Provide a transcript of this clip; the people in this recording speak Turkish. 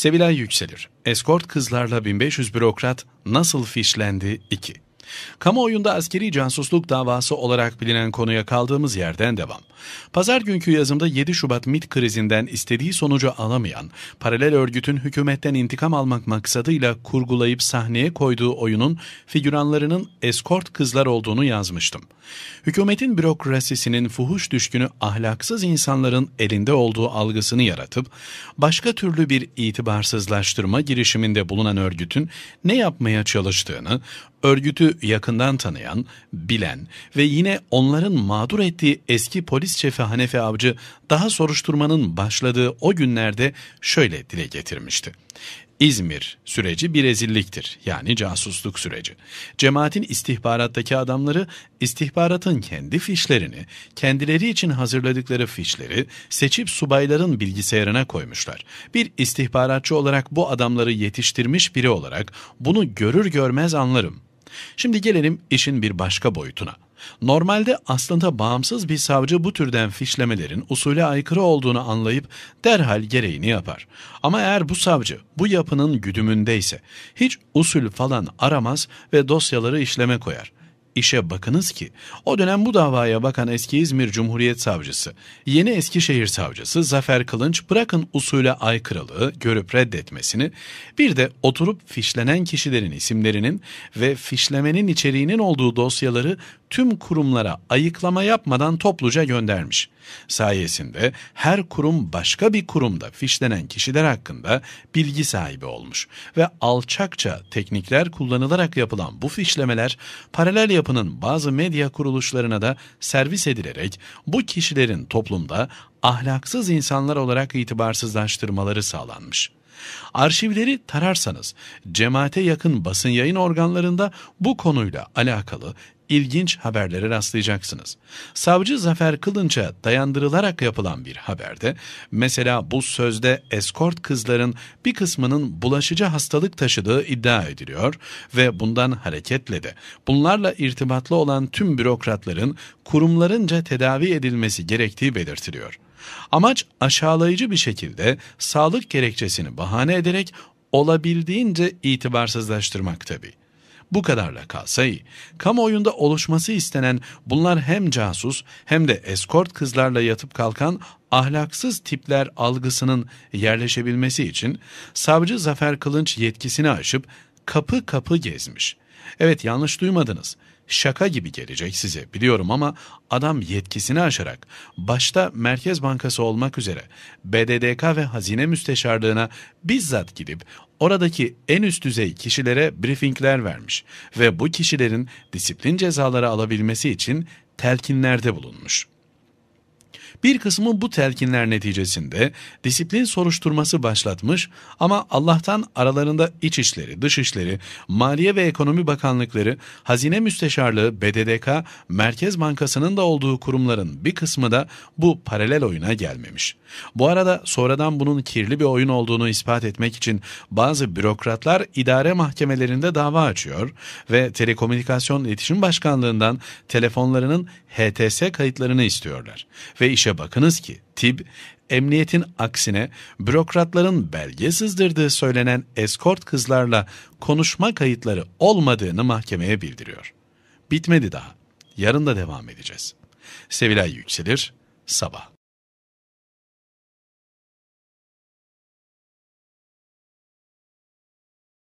Sevilay Yükselir, eskort kızlarla 1500 bürokrat nasıl fişlendi 2. Kamuoyunda askeri casusluk davası olarak bilinen konuya kaldığımız yerden devam. Pazar günkü yazımda 7 Şubat MIT krizinden istediği sonucu alamayan, paralel örgütün hükümetten intikam almak maksadıyla kurgulayıp sahneye koyduğu oyunun figüranlarının eskort kızlar olduğunu yazmıştım. Hükümetin bürokrasisinin fuhuş düşkünü ahlaksız insanların elinde olduğu algısını yaratıp, başka türlü bir itibarsızlaştırma girişiminde bulunan örgütün ne yapmaya çalıştığını, örgütü yakından tanıyan, bilen ve yine onların mağdur ettiği eski polis şefi Hanefi Avcı daha soruşturmanın başladığı o günlerde şöyle dile getirmişti. İzmir süreci bir rezilliktir. Yani casusluk süreci. Cemaatin istihbarattaki adamları istihbaratın kendi fişlerini, kendileri için hazırladıkları fişleri seçip subayların bilgisayarına koymuşlar. Bir istihbaratçı olarak bu adamları yetiştirmiş biri olarak bunu görür görmez anlarım. Şimdi gelelim işin bir başka boyutuna. Normalde aslında bağımsız bir savcı bu türden fişlemelerin usule aykırı olduğunu anlayıp derhal gereğini yapar. Ama eğer bu savcı bu yapının güdümündeyse hiç usul falan aramaz ve dosyaları işleme koyar. İşe bakınız ki o dönem bu davaya bakan eski İzmir Cumhuriyet Savcısı, yeni Eskişehir Savcısı Zafer Kılınç bırakın usule aykırılığı görüp reddetmesini, bir de oturup fişlenen kişilerin isimlerinin ve fişlemenin içeriğinin olduğu dosyaları tüm kurumlara ayıklama yapmadan topluca göndermiş. Sayesinde her kurum başka bir kurumda fişlenen kişiler hakkında bilgi sahibi olmuş ve alçakça teknikler kullanılarak yapılan bu fişlemeler paralel yapının bazı medya kuruluşlarına da servis edilerek bu kişilerin toplumda ahlaksız insanlar olarak itibarsızlaştırmaları sağlanmış. Arşivleri tararsanız cemaate yakın basın yayın organlarında bu konuyla alakalı ilginç haberlere rastlayacaksınız. Savcı Zafer Kılınç'a dayandırılarak yapılan bir haberde mesela bu sözde eskort kızların bir kısmının bulaşıcı hastalık taşıdığı iddia ediliyor ve bundan hareketle de bunlarla irtibatlı olan tüm bürokratların kurumlarınca tedavi edilmesi gerektiği belirtiliyor. Amaç aşağılayıcı bir şekilde sağlık gerekçesini bahane ederek olabildiğince itibarsızlaştırmak tabii. Bu kadarla kalsa iyi. Kamuoyunda oluşması istenen bunlar hem casus hem de eskort kızlarla yatıp kalkan ahlaksız tipler algısının yerleşebilmesi için savcı Zafer Kılınç yetkisini aşıp kapı kapı gezmiş. Evet yanlış duymadınız. Şaka gibi gelecek size biliyorum ama adam yetkisini aşarak başta Merkez Bankası olmak üzere BDDK ve Hazine Müsteşarlığına bizzat gidip oradaki en üst düzey kişilere briefingler vermiş ve bu kişilerin disiplin cezaları alabilmesi için telkinlerde bulunmuş. Bir kısmı bu telkinler neticesinde disiplin soruşturması başlatmış ama Allah'tan aralarında İçişleri, Dışişleri, Maliye ve Ekonomi Bakanlıkları, Hazine Müsteşarlığı, BDDK, Merkez Bankası'nın da olduğu kurumların bir kısmı da bu paralel oyuna gelmemiş. Bu arada sonradan bunun kirli bir oyun olduğunu ispat etmek için bazı bürokratlar idare mahkemelerinde dava açıyor ve Telekomünikasyon İletişim Başkanlığından telefonlarının HTS kayıtlarını istiyorlar. Ve işe bakınız ki TİB, emniyetin aksine bürokratların belge sızdırdığı söylenen eskort kızlarla konuşma kayıtları olmadığını mahkemeye bildiriyor. Bitmedi daha. Yarın da devam edeceğiz. Sevilay Yükselir, Sabah.